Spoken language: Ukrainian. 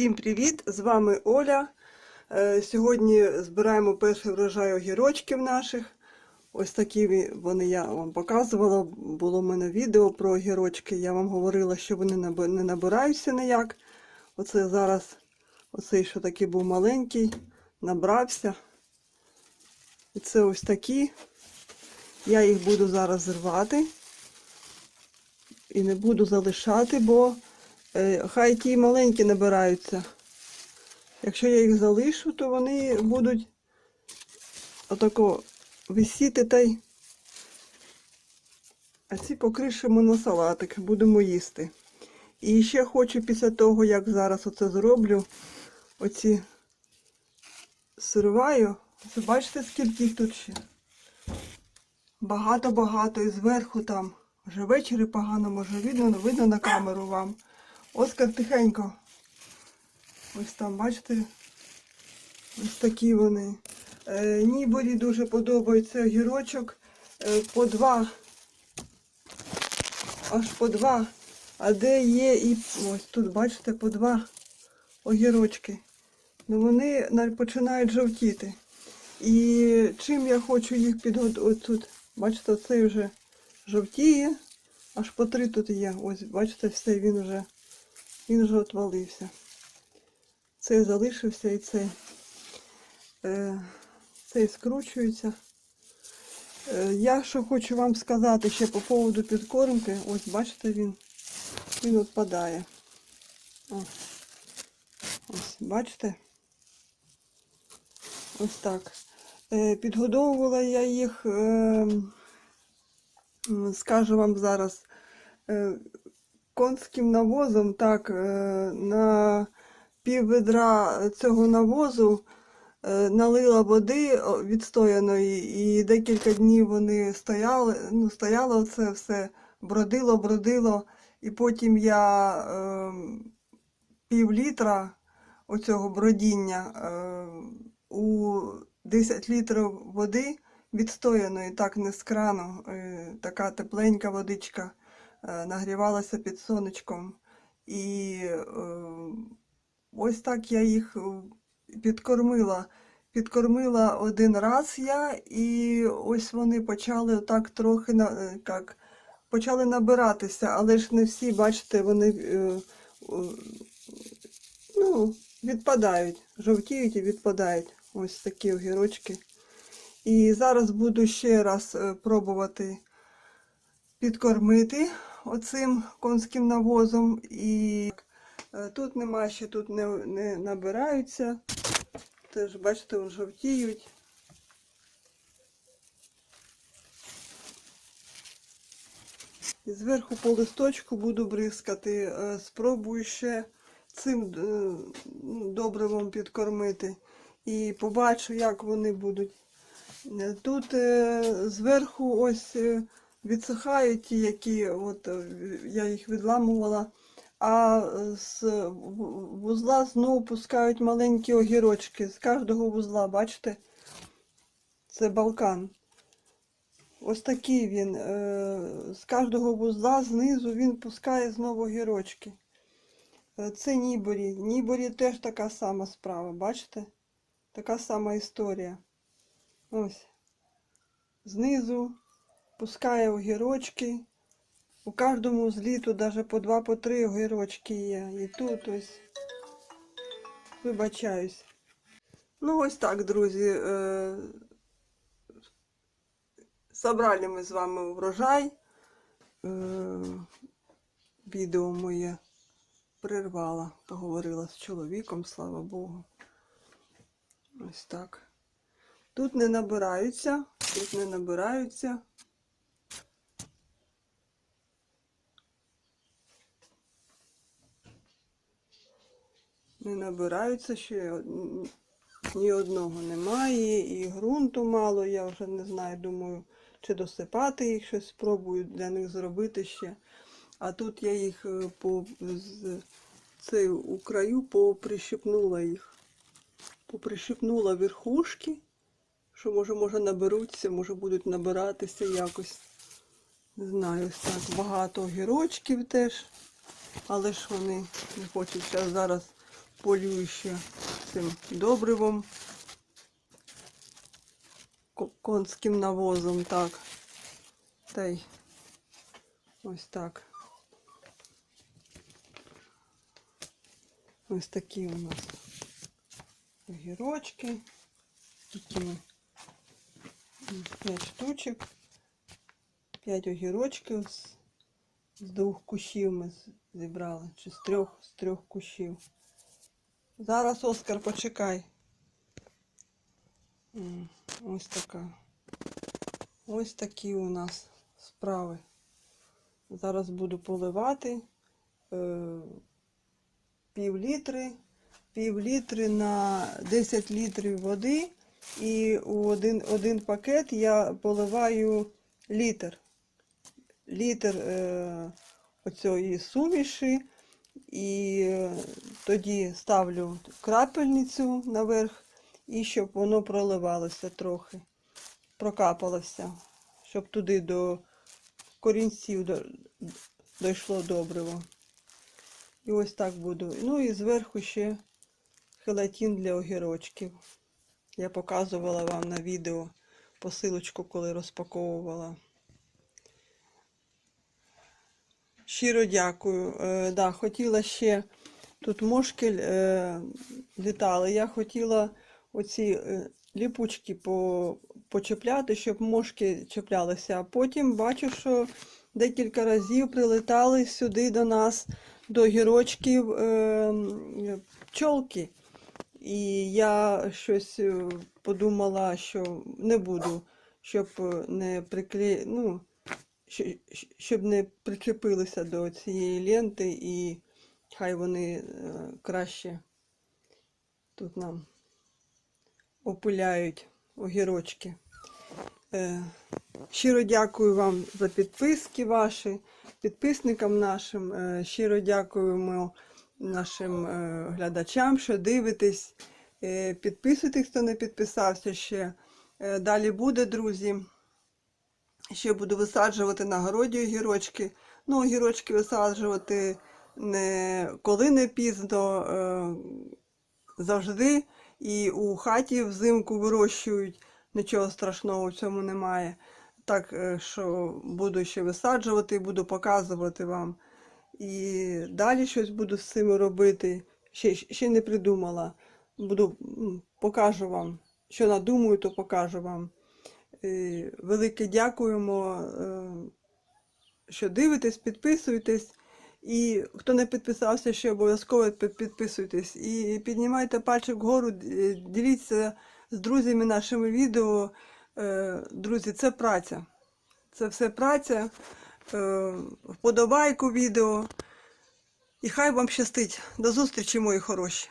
Всім привіт! З вами Оля. Е, Сьогодні збираємо перший врожай огірочків наших. Ось такі вони я вам показувала. Було в мене відео про огірочки. Я вам говорила, що вони не набираються ніяк. Оце зараз, оцей, що такий був маленький, набрався. І це ось такі. Я їх буду зараз зривати. І не буду залишати, бо хай ті маленькі набираються. Якщо я їх залишу, то вони будуть отако висіти та й. А ці покришимо на салатик, будемо їсти. І ще хочу після того, як зараз оце зроблю, оці сирваю. Це бачите, скільки їх тут ще? Багато-багато і зверху там. Вже ввечері погано може видно, видно на камеру вам. Оскар тихенько. Ось там, бачите? Ось такі вони. Е, Ніборі дуже подобається огірочок. Е, по два. Аж по два. А де є і ось тут, бачите, по два огірочки. Ну вони починають жовтіти. І чим я хочу їх підготувати? Тут, бачите, оцей вже жовтіє. Аж по три тут є. Ось, бачите, все, він вже, він вже отвалився. Цей залишився і цей. Е, цей скручується. Е, я що хочу вам сказати ще по поводу підкормки. Ось, бачите, він, він відпадає. Ось, ось бачите? Ось так. Е, підгодовувала я їх. Е, скажу вам зараз е, конським навозом, так, е, на пів ведра цього навозу е, налила води відстояної, і декілька днів вони стояли, ну, стояло це все, бродило, бродило, і потім я е, пів літра оцього бродіння е, у 10 літрів води відстояної, так не з крану, е, така тепленька водичка нагрівалася під сонечком. І е, ось так я їх е, підкормила. Підкормила один раз я, і ось вони почали так трохи е, як, почали набиратися, але ж не всі, бачите, вони е, е, ну, відпадають, жовтіють і відпадають. Ось такі огірочки. І зараз буду ще раз е, пробувати підкормити оцим конським навозом. І е, тут нема ще, тут не, не набираються. Теж, бачите, вони жовтіють. І зверху по листочку буду бризкати. Е, Спробую ще цим е, ну, добривом підкормити. І побачу, як вони будуть. Тут зверху ось відсихають ті, які от, е, я їх відламувала, а з вузла знову пускають маленькі огірочки. З кожного вузла, бачите? Це балкан. Ось такий він. е, З кожного вузла знизу він пускає знову огірочки. Е, Це ніборі. Ніборі теж така сама справа, бачите? Така сама історія. Ось. Знизу пускає огірочки. У кожному злі тут навіть по два, по три огірочки є. І тут ось. Вибачаюсь. Ну, ось так, друзі. Е... Собрали ми з вами врожай. Е... Відео моє прервала, поговорила з чоловіком, слава Богу. Ось так. Тут не набираються, тут не набираються. Не набираються ще ні одного немає, і ґрунту мало, я вже не знаю, думаю, чи досипати їх щось спробую для них зробити ще. А тут я їх е, по цей у краю поприщипнула їх. Поприщипнула верхушки, що може, може наберуться, може будуть набиратися якось. Не знаю, ось так. Багато огірочків теж. Але ж вони не хочуть зараз полюю ще цим добривом, ко- конським навозом, так. Та й ось так. Ось такі у нас огірочки. Скільки ми? М, П'ять штучок. П'ять огірочків з, з двох кущів ми зібрали. Чи з трьох, з трьох кущів. Зараз, Оскар, почекай. Ось така. Ось такі у нас справи. Зараз буду поливати е, пів літри, пів літри на 10 літрів води. І у один, один пакет я поливаю літр. Літр е, оцієї суміші. І е, тоді ставлю крапельницю наверх, і щоб воно проливалося трохи, прокапалося, щоб туди до корінців дійшло добриво. І ось так буду. Ну і зверху ще хелатин для огірочків. Я показувала вам на відео посилочку, коли розпаковувала. Щиро дякую. Е, да, хотіла ще тут мошки е, літали. Я хотіла оці е, ліпучки по, почепляти, щоб мошки чіплялися. А потім бачу, що декілька разів прилетали сюди до нас, до гірочків е, пчолки. І я щось е, подумала, що не буду, щоб не приклеї... ну, щоб не причепилися до цієї ленти і хай вони е, краще тут нам опиляють огірочки. Е, Щиро дякую вам за підписки ваші, підписникам нашим. Е, Щиро дякуємо нашим глядачам, що дивитесь. Підписуйтесь, хто не підписався ще. Далі буде, друзі. Ще буду висаджувати на городі огірочки. Ну, огірочки висаджувати не коли не пізно, е, завжди. І у хаті взимку вирощують, нічого страшного в цьому немає. Так е, що буду ще висаджувати, буду показувати вам. І далі щось буду з цим робити. Ще, ще не придумала. Буду, покажу вам. Що надумаю, то покажу вам. Е, Велике дякуємо, е, що дивитесь, підписуєтесь. І хто не підписався, ще обов'язково підписуйтесь. І піднімайте пальчик вгору, діліться з друзями нашими відео. Е, Друзі, це праця. Це все праця. Е, Вподобайку відео. І хай вам щастить. До зустрічі, мої хороші.